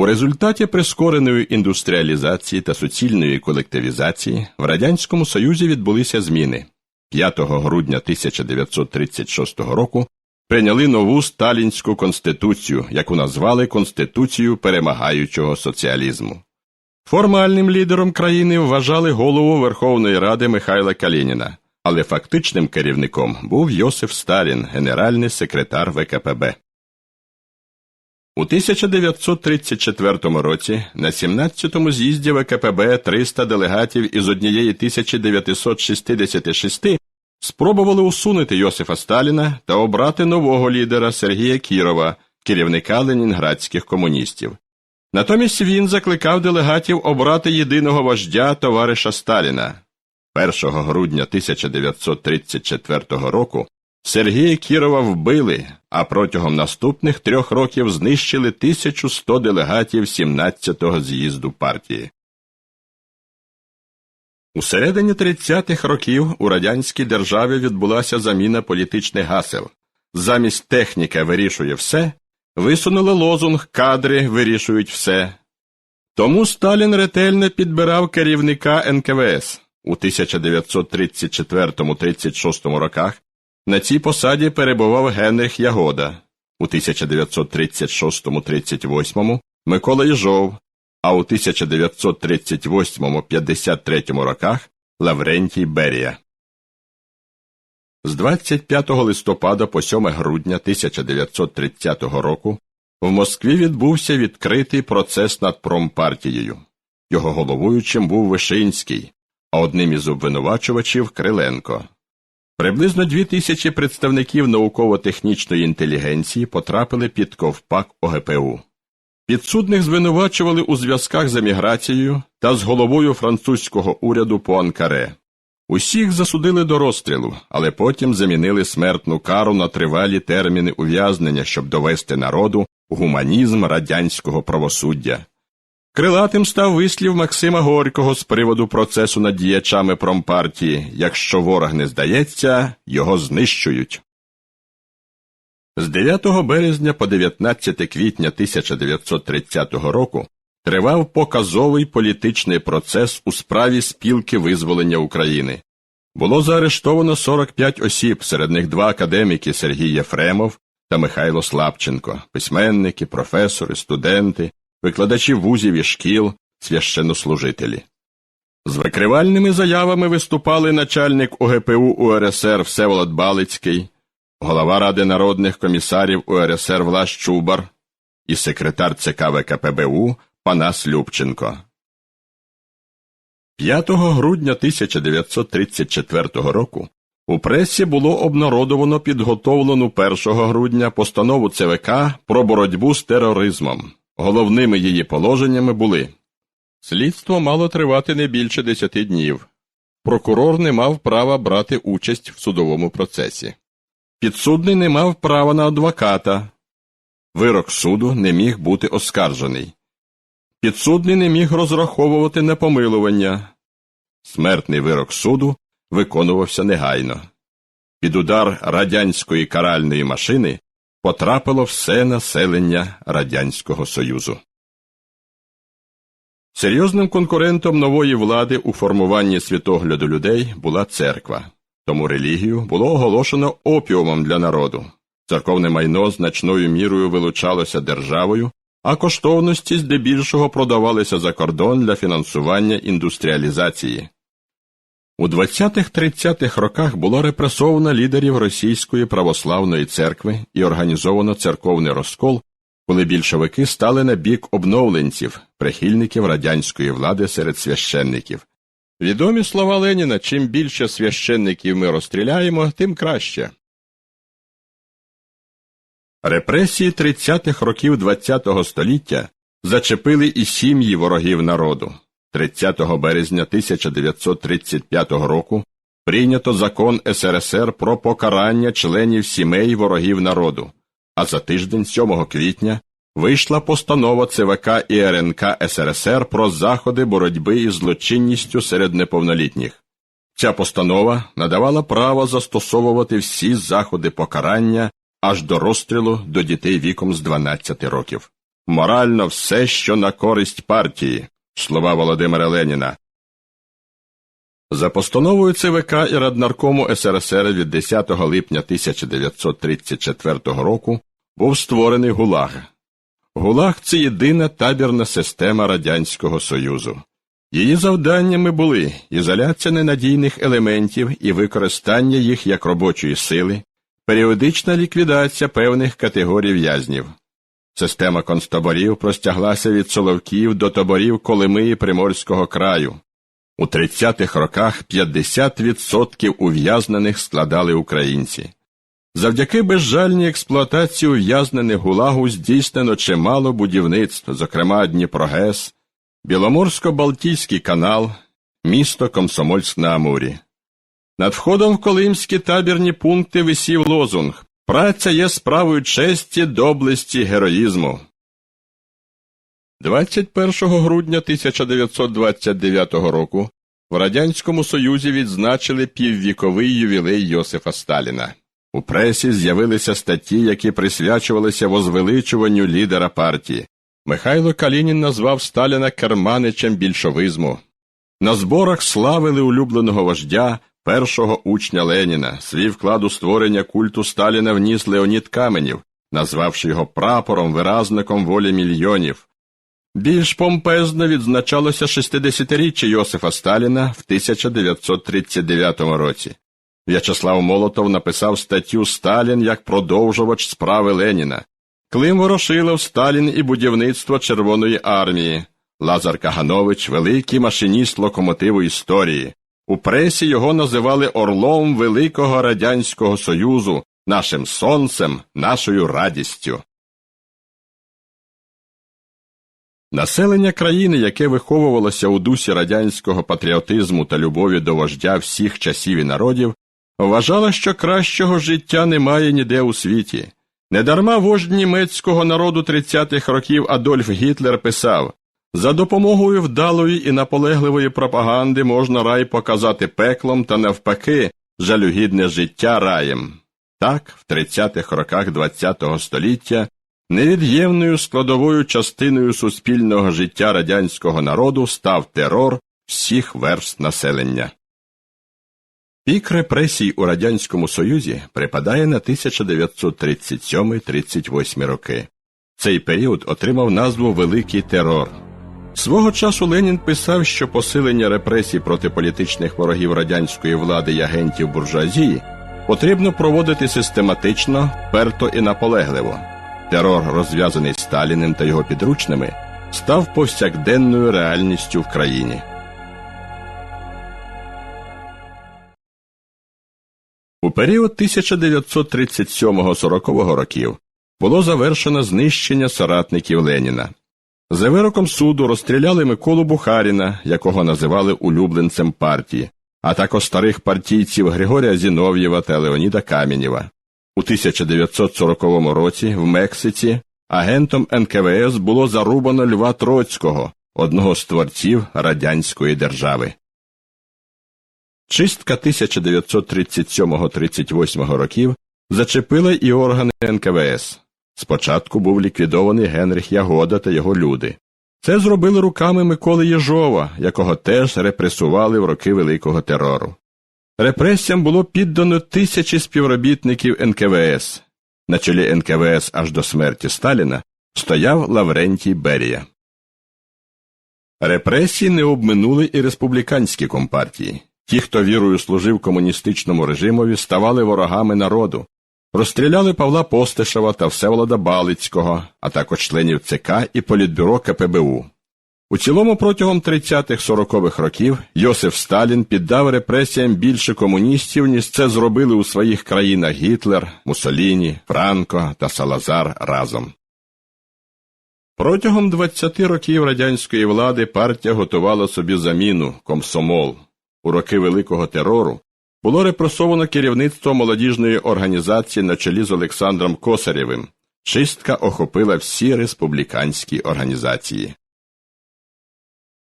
У результаті прискореної індустріалізації та суцільної колективізації в Радянському Союзі відбулися зміни. 5 грудня 1936 року прийняли нову сталінську конституцію, яку назвали Конституцією перемагаючого соціалізму. Формальним лідером країни вважали голову Верховної Ради Михайла Калініна, але фактичним керівником був Йосиф Сталін, генеральний секретар ВКПБ. У 1934 році на 17-му з'їзді ВКПБ 300 делегатів із однієї 1966 спробували усунути Йосифа Сталіна та обрати нового лідера Сергія Кірова, керівника ленінградських комуністів. Натомість він закликав делегатів обрати єдиного вождя товариша Сталіна. 1 грудня 1934 року Сергія Кірова вбили, а протягом наступних трьох років знищили 1100 делегатів 17-го з'їзду партії. У середині 30-х років у радянській державі відбулася заміна політичних гасел. Замість техніка вирішує все, висунули лозунг кадри вирішують все. Тому Сталін ретельно підбирав керівника НКВС. У 1934-36 роках на цій посаді перебував Генрих Ягода, у 1936-38 Микола Єжов, а у 1938-53 роках Лаврентій Берія. З 25 листопада по 7 грудня 1930 року в Москві відбувся відкритий процес над промпартією. Його головуючим був Вишинський, а одним із обвинувачувачів Криленко. Приблизно дві тисячі представників науково-технічної інтелігенції потрапили під ковпак ОГПУ. Підсудних звинувачували у зв'язках з еміграцією та з головою французького уряду по Анкаре. Усіх засудили до розстрілу, але потім замінили смертну кару на тривалі терміни ув'язнення, щоб довести народу гуманізм радянського правосуддя. Крилатим став вислів Максима Горького з приводу процесу над діячами промпартії якщо ворог не здається, його знищують. З 9 березня по 19 квітня 1930 року тривав показовий політичний процес у справі спілки визволення України. Було заарештовано 45 осіб, серед них два академіки Сергій Єфремов та Михайло Слабченко, письменники, професори, студенти, викладачі вузів і шкіл, священнослужителі. З викривальними заявами виступали начальник ОГПУ УРСР Всеволод Балицький, голова Ради народних комісарів УРСР Влас Чубар і секретар ЦК ВКПБУ Панас Любченко. 5 грудня 1934 року у пресі було обнародовано підготовлену 1 грудня постанову ЦВК про боротьбу з тероризмом. Головними її положеннями були слідство мало тривати не більше 10 днів. Прокурор не мав права брати участь в судовому процесі. Підсудний не мав права на адвоката. Вирок суду не міг бути оскаржений. Підсудний не міг розраховувати на помилування. Смертний вирок суду виконувався негайно. Під удар радянської каральної машини потрапило все населення Радянського Союзу. Серйозним конкурентом нової влади у формуванні світогляду людей була церква, тому релігію було оголошено опіумом для народу. Церковне майно значною мірою вилучалося державою, а коштовності здебільшого продавалися за кордон для фінансування індустріалізації. У 20-30-х роках було репресовано лідерів Російської православної церкви і організовано церковний розкол, коли більшовики стали на бік обновленців, прихильників радянської влади серед священників. Відомі слова Леніна чим більше священників ми розстріляємо, тим краще. Репресії 30-х років ХХ століття зачепили і сім'ї ворогів народу. 30 березня 1935 року прийнято закон СРСР про покарання членів сімей ворогів народу, а за тиждень 7 квітня вийшла постанова ЦВК і РНК СРСР про заходи боротьби із злочинністю серед неповнолітніх. Ця постанова надавала право застосовувати всі заходи покарання аж до розстрілу до дітей віком з 12 років. морально все, що на користь партії. Слова Володимира Леніна. За постановою ЦВК і Раднаркому СРСР від 10 липня 1934 року був створений ГУЛАГ. ГУЛАГ це єдина табірна система Радянського Союзу. Її завданнями були ізоляція ненадійних елементів і використання їх як робочої сили, періодична ліквідація певних категорій в'язнів. Система концтаборів простяглася від Соловків до таборів Колими і Приморського краю. У 30-х роках 50% ув'язнених складали українці. Завдяки безжальній експлуатації ув'язнених гулагу здійснено чимало будівництв, зокрема Дніпрогес, Біломорсько-Балтійський канал, місто Комсомольськ на Амурі. Над входом в Колимські табірні пункти висів лозунг Праця є справою честі, доблесті, героїзму. 21 грудня 1929 року в Радянському Союзі відзначили піввіковий ювілей Йосифа Сталіна. У пресі з'явилися статті, які присвячувалися возвеличуванню лідера партії. Михайло Калінін назвав Сталіна керманичем більшовизму. На зборах славили улюбленого вождя, першого учня Леніна. Свій вклад у створення культу Сталіна вніс Леонід Каменів, назвавши його прапором, виразником волі мільйонів. Більш помпезно відзначалося 60-річчя Йосифа Сталіна в 1939 році. В'ячеслав Молотов написав статтю Сталін як продовжувач справи Леніна. Клим Ворошилов, Сталін і будівництво Червоної армії. Лазар Каганович великий машиніст локомотиву історії. У пресі його називали орлом Великого Радянського Союзу, нашим сонцем, нашою радістю. Населення країни, яке виховувалося у дусі радянського патріотизму та любові до вождя всіх часів і народів, вважало, що кращого життя немає ніде у світі. Недарма вождь німецького народу 30-х років Адольф Гітлер писав за допомогою вдалої і наполегливої пропаганди можна рай показати пеклом та навпаки жалюгідне життя раєм. Так, в 30-х роках ХХ століття невід'ємною складовою частиною суспільного життя радянського народу став терор всіх верст населення. Пік репресій у Радянському Союзі припадає на 1937-38 роки. Цей період отримав назву Великий терор. Свого часу Ленін писав, що посилення репресій проти політичних ворогів радянської влади і агентів буржуазії потрібно проводити систематично, перто і наполегливо. Терор, розв'язаний Сталіним та його підручними, став повсякденною реальністю в країні. У період 1937-40 років було завершено знищення соратників Леніна. За вироком суду розстріляли Миколу Бухаріна, якого називали улюбленцем партії, а також старих партійців Григорія Зінов'єва та Леоніда Камінєва. У 1940 році в Мексиці агентом НКВС було зарубано Льва Троцького, одного з творців радянської держави. Чистка 1937-38 років зачепила і органи НКВС. Спочатку був ліквідований Генрих Ягода та його люди. Це зробили руками Миколи Єжова, якого теж репресували в роки Великого терору. Репресіям було піддано тисячі співробітників НКВС. На чолі НКВС аж до смерті Сталіна стояв Лаврентій Берія. Репресії не обминули і республіканські компартії. Ті, хто вірою служив комуністичному режимові, ставали ворогами народу, розстріляли Павла Постишева та Всеволода Балицького, а також членів ЦК і Політбюро КПБУ. У цілому протягом 30-40-х років Йосиф Сталін піддав репресіям більше комуністів, ніж це зробили у своїх країнах Гітлер, Муссоліні, Франко та Салазар разом. Протягом 20 років радянської влади партія готувала собі заміну комсомол. У роки Великого терору було репресовано керівництво молодіжної організації на чолі з Олександром Косарєвим. Чистка охопила всі республіканські організації.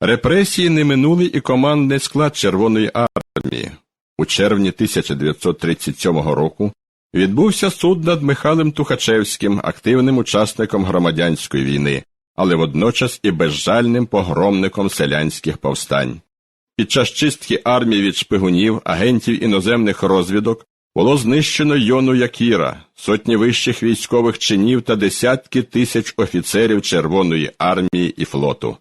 Репресії не минули і командний склад Червоної армії. У червні 1937 року Відбувся суд над Михайлом Тухачевським, активним учасником громадянської війни, але водночас і безжальним погромником селянських повстань. Під час чистки армії від шпигунів, агентів іноземних розвідок було знищено Йону Якіра, сотні вищих військових чинів та десятки тисяч офіцерів Червоної армії і флоту.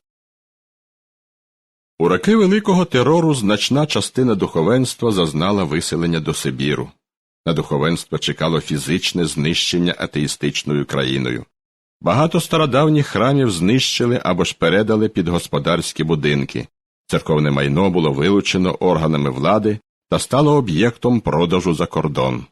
У роки Великого терору значна частина духовенства зазнала виселення до Сибіру. На духовенство чекало фізичне знищення атеїстичною країною. Багато стародавніх храмів знищили або ж передали під господарські будинки. Церковне майно було вилучено органами влади та стало об'єктом продажу за кордон.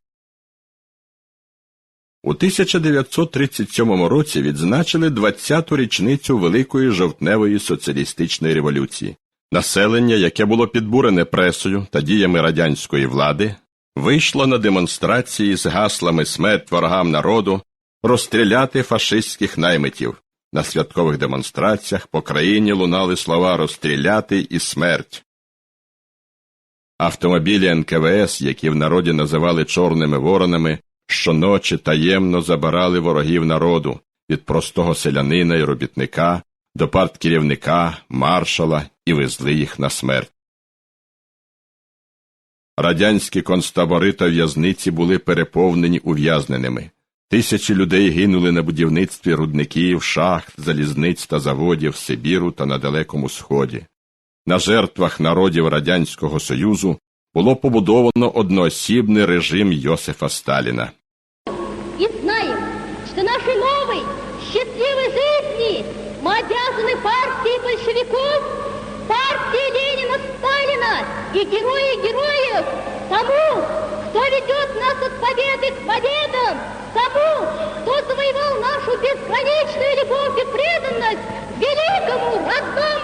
У 1937 році відзначили 20-ту річницю Великої жовтневої соціалістичної революції. Населення, яке було підбурене пресою та діями радянської влади, вийшло на демонстрації з гаслами смерть ворогам народу розстріляти фашистських наймитів. На святкових демонстраціях по країні лунали слова розстріляти і смерть. Автомобілі НКВС, які в народі називали чорними воронами, щоночі таємно забирали ворогів народу від простого селянина і робітника до парткерівника, маршала і везли їх на смерть. Радянські концтабори та в'язниці були переповнені ув'язненими. Тисячі людей гинули на будівництві рудників, шахт, залізниць та заводів Сибіру та на Далекому Сході. На жертвах народів Радянського Союзу було побудовано одноосібний режим Йосифа Сталіна. и герои героев тому, кто ведет нас от победы к победам, тому, кто завоевал нашу бесконечную любовь и преданность великому родному.